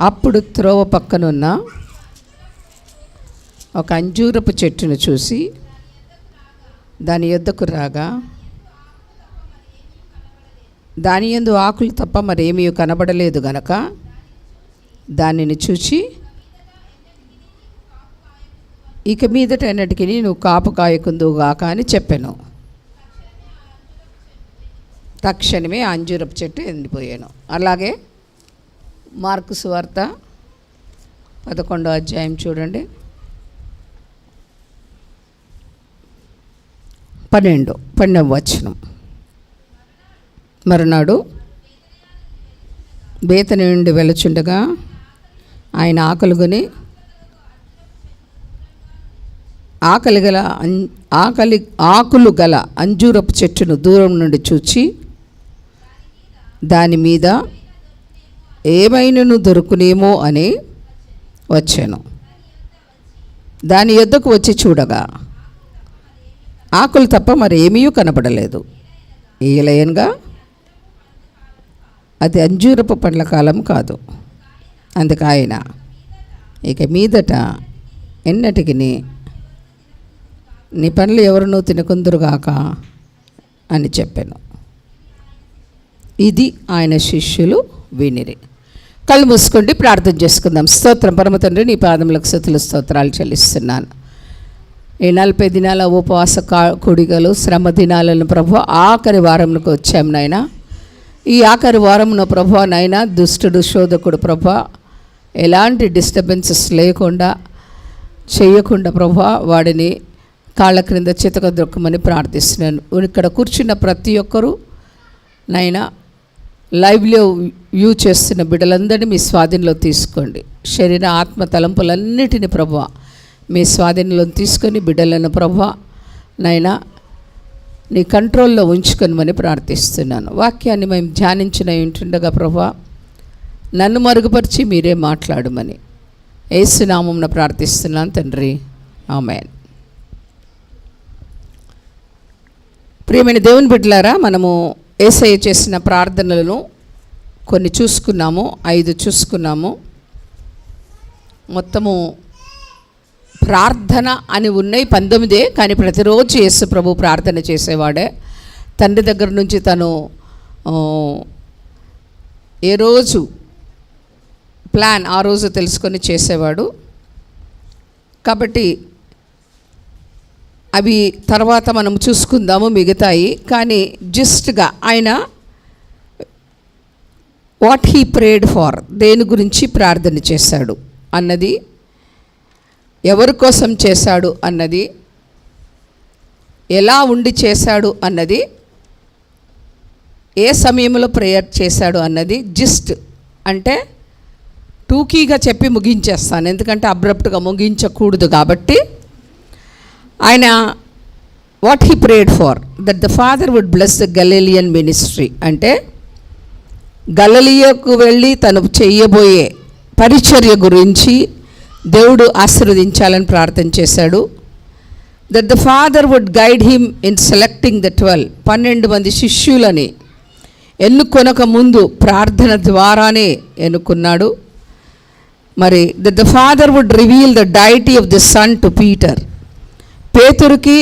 అప్పుడు త్రోవ పక్కనున్న ఒక అంజూరపు చెట్టును చూసి దాని యొద్దకు రాగా దాని యందు ఆకులు తప్ప మరేమీ కనబడలేదు గనక దానిని చూచి ఇక మీదట అన్నటికి నువ్వు కాపు కాయకుందుగాక అని చెప్పాను. తక్షణమే అంజూరపు చెట్టు ఎండిపోయాను. అలాగే మార్కు సువార్త పదకొండో అధ్యాయం చూడండి. పన్నెండు పన్నెండు వచనం. మరునాడు బేతని నుండి వెళచుండగా ఆయన ఆకలిగొని ఆకలి గల ఆకలి ఆకులు గల అంజూరపు చెట్టును దూరం నుండి చూచి దాని మీద ఏమైనను దొరుకునేమో అని వచ్చాను. దాని యొద్దకు వచ్చి చూడగా ఆకులు తప్ప మరి ఏమీ కనపడలేదు. ఈలయన్గా అది అంజూరపు పండ్ల కాలం కాదు. అందుకు ఆయన ఇక మీదట ఎన్నటికి నీ పనులు ఎవరినూ తినకుందురుగాక అని చెప్పాను. ఇది ఆయన శిష్యులు వినిరి. కళ్ళు మూసుకోండి ప్రార్థన చేసుకుందాం. స్తోత్రం. పరమ తండ్రి నీ పాదములకు స్థుతులు స్తోత్రాలు చెల్లిస్తున్నాను. ఈ నలభై దినాల ఉపవాస కా కుడిగలు శ్రమ దినాలను ప్రభు ఆఖరి వారంలోకి వచ్చాం నాయన. ఈ ఆఖరి వారంలో ప్రభు నాయన దుష్టుడు శోధకుడు ప్రభు ఎలాంటి డిస్టర్బెన్సెస్ లేకుండా చేయకుండా ప్రభు వాడిని కాళ్ళ క్రింద చితక దొక్కమని ప్రార్థిస్తున్నాను. ఇక్కడ కూర్చున్న ప్రతి ఒక్కరూ నైనా లైవ్లో వ్యూ చేస్తున్న బిడ్డలందరినీ మీ స్వాధీనంలో తీసుకోండి. శరీర ఆత్మ తలంపులన్నిటిని ప్రభు మీ స్వాధీనంలో తీసుకొని బిడ్డలను ప్రభు నైనా నీ కంట్రోల్లో ఉంచుకొనమని ప్రార్థిస్తున్నాను. వాక్యాన్ని మేము ధ్యానించిన ఉంటుండగా ప్రభా నన్ను మరుగుపరిచి మీరే మాట్లాడమని ఏసునామం ప్రార్థిస్తున్నాను తండ్రి. ఆమెన్. ప్రియమైన దేవుని బిడ్డలారా మనము ఏసయ్య చేసిన ప్రార్థనలను కొన్ని చూసుకున్నాము ఐదు చూసుకున్నాము. మొత్తము ప్రార్థన అని ఉన్నాయి పంతొమ్మిదే కానీ ప్రతిరోజు యేసు ప్రభు ప్రార్థన చేసేవాడే. తండ్రి దగ్గర నుంచి తను ఏ రోజు ప్లాన్ ఆ రోజు తెలుసుకొని చేసేవాడు. కాబట్టి అవి తర్వాత మనం చూసుకుందాము మిగతాయి. కానీ జస్ట్గా ఆయన వాట్ హీ ప్రేడ్ ఫార్ దేని గురించి ప్రార్థన చేశాడు అన్నది ఎవరి కోసం చేశాడు అన్నది ఎలా ఉండి చేశాడు అన్నది ఏ సమయంలో ప్రేయర్ చేశాడు అన్నది జిస్ట్ అంటే టూకీగా చెప్పి ముగించేస్తాను. ఎందుకంటే అబ్రప్ట్గా ముగించకూడదు కాబట్టి ఆయన what he prayed for that the father would bless the Galilean ministry అంటే గలలియకు వెళ్ళి తను చేయబోయే పరిచర్య గురించి దేవుడు ఆశీర్వదించాలని ప్రార్థన చేశాడు. That the father would guide him in selecting the twelve పన్నెండు మంది శిష్యులని ఎన్నుకొనక ముందు ప్రార్థన ద్వారానే ఎన్నుకున్నాడు. మరి that the father would reveal the deity of the son to Peter పేతురికి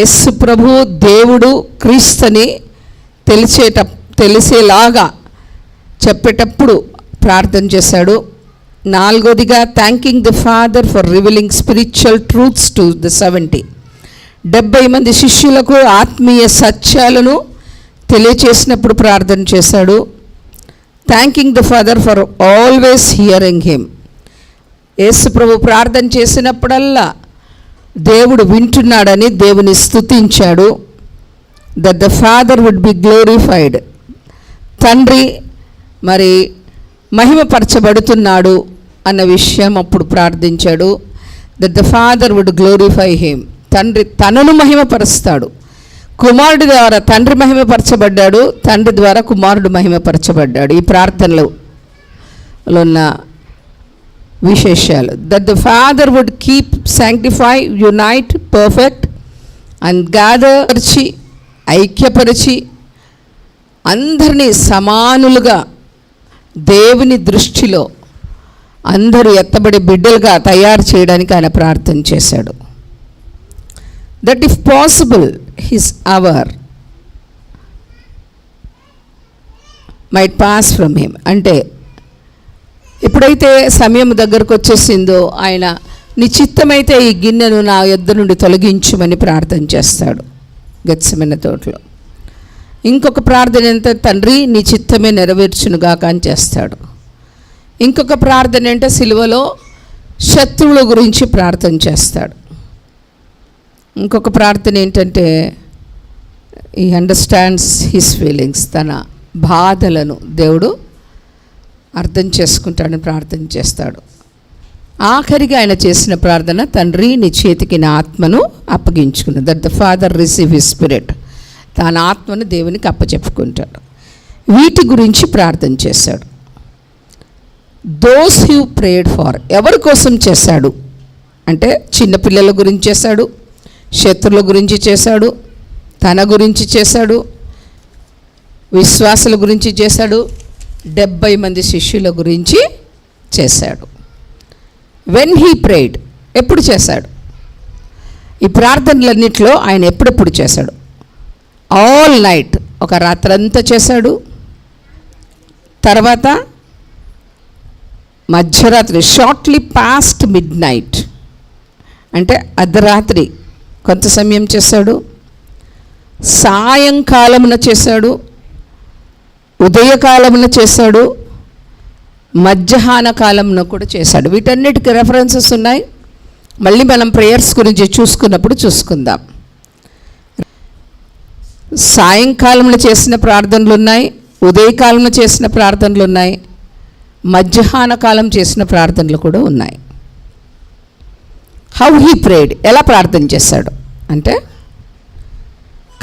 Yesu ప్రభు దేవుడు క్రీస్తుని తెలిసేట తెలిసేలాగా చెప్పేటప్పుడు ప్రార్థన చేశాడు. నాలుగోదిగా thanking the father for revealing spiritual truths to the seventy డెబ్బై మంది శిష్యులకు ఆత్మీయ సత్యాలను తెలియచేసినప్పుడు ప్రార్థన చేశాడు. Thanking the father for always hearing him Yesu ప్రభు ప్రార్థన చేసినప్పుడల్లా దేవుడు వింటున్నాడని దేవుని స్థుతించాడు that the father would be glorified తండ్రి మరి మహిమపరచబడుతున్నాడు అన్న విషయం అప్పుడు ప్రార్థించాడు that the father would glorify him తండ్రి తనను మహిమపరుస్తాడు. కుమారుడి ద్వారా తండ్రి మహిమపరచబడ్డాడు తండ్రి ద్వారా కుమారుడు మహిమపరచబడ్డాడు. ఈ ప్రార్థనలో లో ఉన్న విశేషాలు that the father would keep sanctify unite perfect and gather ఐక్యపరిచి అందరినీ సమానులుగా దేవుని దృష్టిలో అందరూ ఎత్తబడి బిడ్డలుగా తయారు చేయడానికి ఆయన ప్రార్థన చేశాడు that if possible his hour might pass from him అంటే ఎప్పుడైతే సమయం దగ్గరకు వచ్చేసిందో ఆయన నిశ్చిత్తమైతే ఈ గిన్నెను నా యొద్ద నుండి తొలగించుమని ప్రార్థన చేస్తాడు గచ్చమైన తోటలో. ఇంకొక ప్రార్థన అంటే తండ్రి నీ చిత్తమే నెరవేర్చునుగాక అని చేస్తాడు. ఇంకొక ప్రార్థన అంటే సిలువలో శత్రువుల గురించి ప్రార్థన చేస్తాడు. ఇంకొక ప్రార్థన ఏంటంటే ఈ అండర్స్టాండ్స్ హిస్ ఫీలింగ్స్ తన బాధలను దేవుడు అర్థం చేసుకుంటాడని ప్రార్థన చేస్తాడు. ఆఖరిగా ఆయన చేసిన ప్రార్థన తండ్రి నీ చేతికి నా ఆత్మను అప్పగించుకున్న that the father receive his spirit తన ఆత్మను దేవునికి అప్పచెప్పుకుంటాడు. వీటి గురించి ప్రార్థన చేశాడు. దోస్ హ్యూ ప్రేడ్ ఫార్ ఎవరి కోసం చేశాడు? అంటే చిన్నపిల్లల గురించి చేశాడు శత్రువుల గురించి చేశాడు తన గురించి చేశాడు విశ్వాసుల గురించి చేశాడు డెబ్బై మంది శిష్యుల గురించి చేశాడు. వెన్ హీ ప్రేడ్ ఎప్పుడు చేశాడు? ఈ ప్రార్థనలన్నింటిలో ఆయన ఎప్పుడెప్పుడు చేశాడు? ఆల్ నైట్ ఒక రాత్రంతా చేశాడు. తర్వాత మధ్యరాత్రి షార్ట్లీ పాస్ట్ మిడ్ నైట్ అంటే అర్ధరాత్రి కొంత సమయం చేశాడు. సాయంకాలమున చేశాడు. ఉదయకాలమున చేశాడు మధ్యాహ్న కాలంలో కూడా చేశాడు. వీటన్నిటికి రెఫరెన్సెస్ ఉన్నాయి. మళ్ళీ మనం ప్రేయర్స్ గురించి చూసుకున్నప్పుడు చూసుకుందాం. సాయంకాలంలో చేసిన ప్రార్థనలు ఉన్నాయి ఉదయకాలంలో చేసిన ప్రార్థనలు ఉన్నాయి మధ్యాహ్న కాలం చేసిన ప్రార్థనలు కూడా ఉన్నాయి. హౌ హీ ప్రేడ్ ఎలా ప్రార్థన చేశాడు? అంటే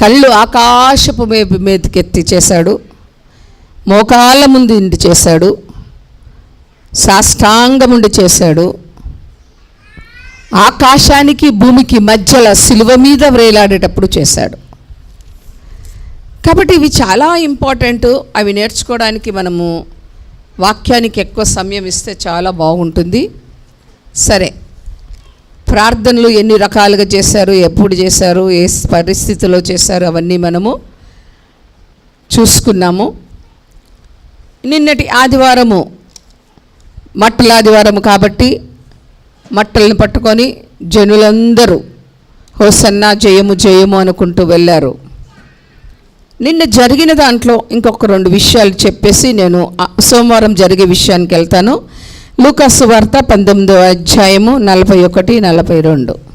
కళ్ళు ఆకాశపు మేపు మీదకెత్తి చేశాడు. మోకాళ్ళ ముందు ఇండి చేశాడు. సాష్టాంగముండి చేశాడు. ఆకాశానికి భూమికి మధ్యలో సిలువ మీద వ్రేలాడేటప్పుడు చేశాడు. కాబట్టి ఇవి చాలా ఇంపార్టెంట్. అవి నేర్చుకోవడానికి మనము వాక్యానికి ఎక్కువ సమయం ఇస్తే చాలా బాగుంటుంది. సరే ప్రార్థనలు ఎన్ని రకాలుగా చేశారు ఎప్పుడు చేశారు ఏ పరిస్థితిలో చేశారు అవన్నీ మనము చూసుకున్నాము. నిన్నటి ఆదివారము మట్టల ఆదివారము కాబట్టి మట్టలను పట్టుకొని జనులందరూ హోసన్న జయము జయము అనుకుంటూ వెళ్ళారు. నిన్న జరిగిన దాంట్లో ఇంకొక రెండు విషయాలు చెప్పేసి నేను సోమవారం జరిగే విషయానికి వెళ్తాను. లూకాసు వార్త పంతొమ్మిదవ అధ్యాయము నలభై ఒకటి నలభై రెండు.